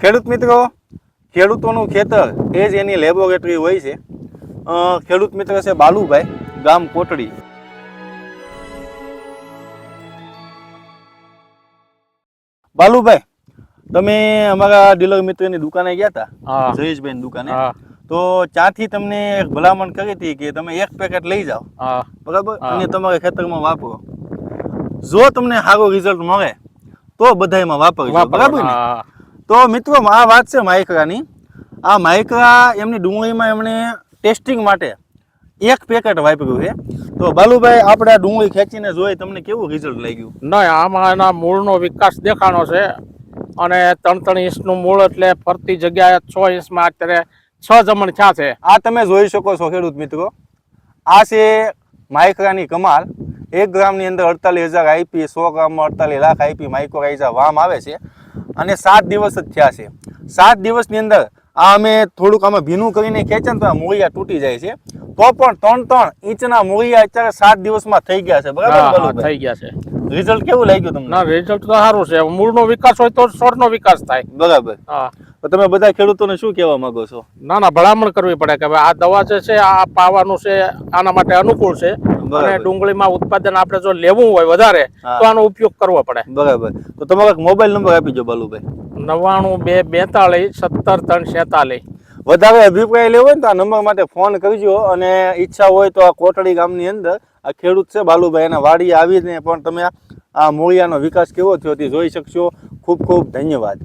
ખેડૂત મિત્રો ખેડૂતોનું ખેતર એ જ એની લેબોરેટરી હોય છે. ખેડૂત મિત્ર છે બાલુભાઈ ગામ કોટડી. બાલુભાઈ તમે અમારા ડીલર મિત્રની દુકાને ગયા હતા જયેશભાઈ દુકાને? તો ત્યાંથી તમને એક ભલામણ કરી હતી કે તમે એક પેકેટ લઈ જાઓ. બરાબર. અને તમારા ખેતરમાં વાપરો. જો તમને સારું રિઝલ્ટ મળે તો બધામાં વાપરજો. બરાબર ને? તો મિત્રો આ વાત છે માઇક્રાની. આ માઇક્રા એમની ડુંગળીમાં એમણે ટેસ્ટિંગ માટે એક પેકેટ વાપર્યું છે. તો બાલુભાઈ આપણે આ ડુંગળી ખેંચીને જોઈ તમને કેવું રિઝલ્ટ લાગ્યું? નહીં આમાં એના મૂળનો વિકાસ દેખાણો છે. અને ત્રણ ત્રણ ઇંચનું મૂળ એટલે ફરતી જગ્યાએ છ ઇંચમાં અત્યારે છ જમણ ક્યાં છે. આ તમે જોઈ શકો છો ખેડૂત મિત્રો. આ છે માઇક્રાની કમાલ. એક ગ્રામની અંદર અડતાલીસ હજાર આઈપી સો ગ્રામમાં અડતાલીસ લાખ આઈપી માઇક્રોરાઇઝા વામ આવે છે. અને સાત દિવસ જ થયા છે. સાત દિવસની અંદર આ અમે થોડુંક આમાં ભીનું કરીને ખેંચે ને તો મૂળિયા તૂટી જાય છે. તો પણ ત્રણ ત્રણ ઇંચના મૂળિયા અત્યારે સાત દિવસમાં થઈ ગયા છે. બરાબર થઈ ગયા છે. રિઝલ્ટ કેવું લાગ્યું તમને? ના રિઝલ્ટ તો સારું છે. મૂળનો વિકાસ હોય તો છોડનો વિકાસ થાય. બરાબર. હા. તો તમે બધા ખેડૂતોને શું કહેવા માંગો છો? ના ના ભલામણ કરવી પડે કે આ દવા જે છે આ પાવાનું છે આના માટે અનુકૂળ છે. અને ડુંગળીમાં ઉત્પાદન આપણે જો લેવું હોય વધારે તો આનો ઉપયોગ કરવો પડે. બરાબર. તો તમારો મોબાઈલ નંબર આપી દો બાલુભાઈ. નવ્વાણું બે બેતાળીસ સત્તર ત્રણ છેતાલીસ. વધારે અભિપ્રાય લેવો હોય ને તો આ નંબર માટે ફોન કરજો અને ઈચ્છા હોય તો આ કોટડી ગામની અંદર આ ખેડૂત છે બાલુભાઈ એના વાડી આવીને પણ તમે આ મૂળિયાનો વિકાસ કેવો થયો તે જોઈ શકશો. ખૂબ ખૂબ ધન્યવાદ.